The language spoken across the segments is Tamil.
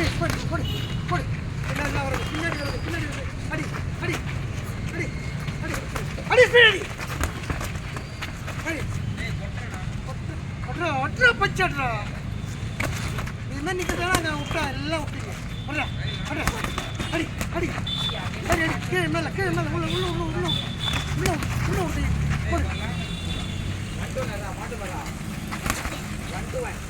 சரி, போடு போடு போடு. எல்லாம் எல்லாம் வருது பின்னாடி வருது பின்னாடி வருது அடி அடி அடி அடி அடி பின்னாடி அடி. ஒட்டுறா ஒட்டுறா பச்சட்றா இது மாதிரி நிற்கிறதால அங்கே விட்டா எல்லாம் விட்டீங்க. ஒட்டுறா ஒட்டுறா. அடி அடி அடி அடி. கீழே மேலே கீழே மேலே உள்ள உள்ள உள்ள உள்ள உள்ள. உள்ள விட்டீங்க போடு. ஒன் டூ வரா மாட்டு வரா ஒன்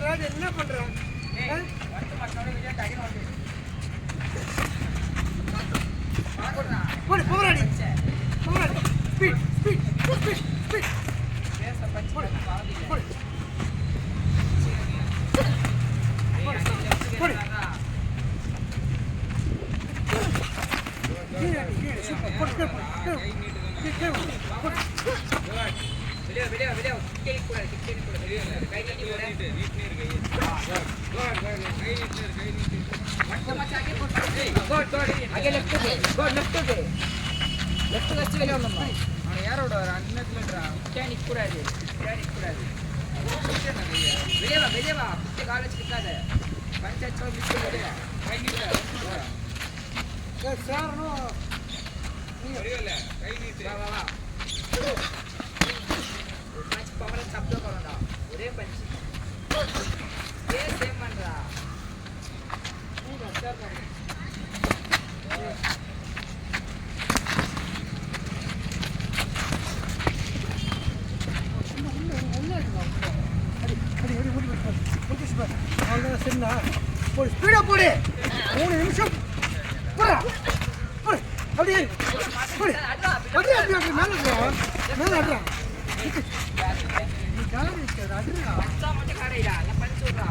ராஜா என்ன பண்ணுறான் போடு போராடி போராடி ஸ்பீட் ஸ்பீட் ஸ்பீட் ஸ்பீட் போடு போடு. சூப்பர். வெளியே வெளியே வெளியே கூட கிட்டே கூட. வெளியே கை நீட்டி கூட. லெஃப்ட் கஸ்ட் வெளியே வரணும் அவன் யாரோட வர அண்ணத்துல கிட்டே நிக்க கூடாது கிட்டே நிக்க கூடாது வெளியே வா வெளியே வா கிட்டே கால் வச்சு நிக்காத பஞ்சாயத்து மிஸ் வெளியே கை நீட்டு. ஏய், சேரணும் வா வா வா. அவ்வளோதான் போடு ஸ்பீடாக போடு. மூணு நிமிஷம். போடா. போடு. அப்படியே. போடு. அப்படியே அப்படியே அப்படியே மேலே அட்றா மேலே அட்றா நீ அட்றா